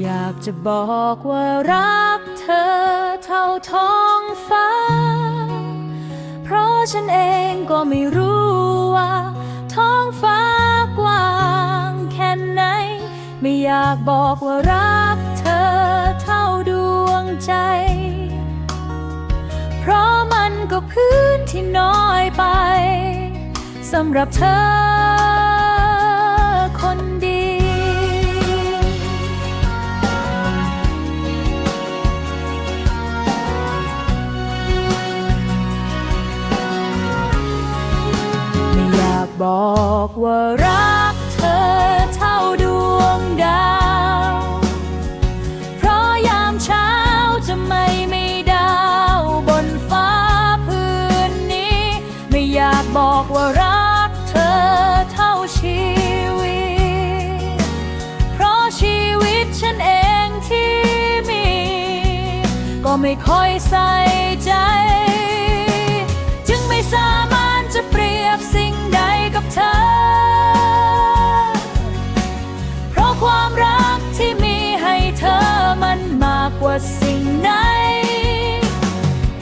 อยากจะบอกว่ารักเธอเท่าท้องฟ้า เพราะฉันเองก็ไม่รู้ว่า ท้องฟ้ากว้างแค่ไหน ไม่อยากบอกว่ารักเธอเท่าดวงใจ เพราะมันก็พื้นที่น้อยไปสำหรับเธอ บอกว่ารักเธอเท่าดวงดาว เพราะยามเช้าจะไม่มีดาวบนฟ้าพื้นนี้ ไม่อยากบอกว่ารักเธอเท่าชีวิต เพราะชีวิตฉันเองที่มี ก็ไม่ค่อยใส่ใจ ว่าสิ่งไหน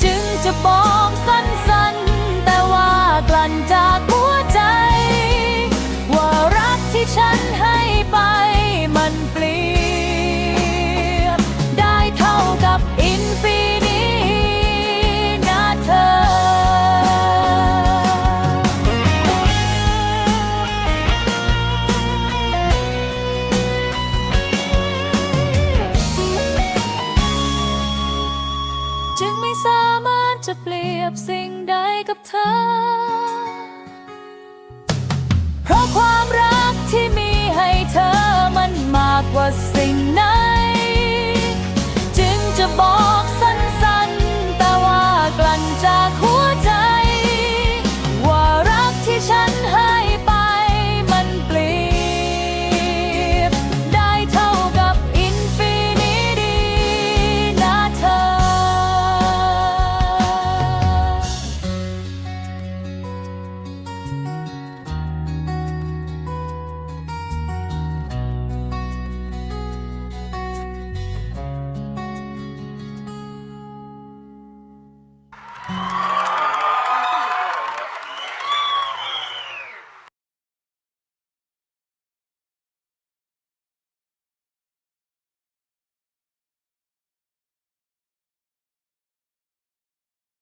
จึงจะบอก จึงไม่สามารถจะเปรียบสิ่งใดกับเธอ เพราะความรักที่มีให้เธอมันมากกว่าสิ่งนั้น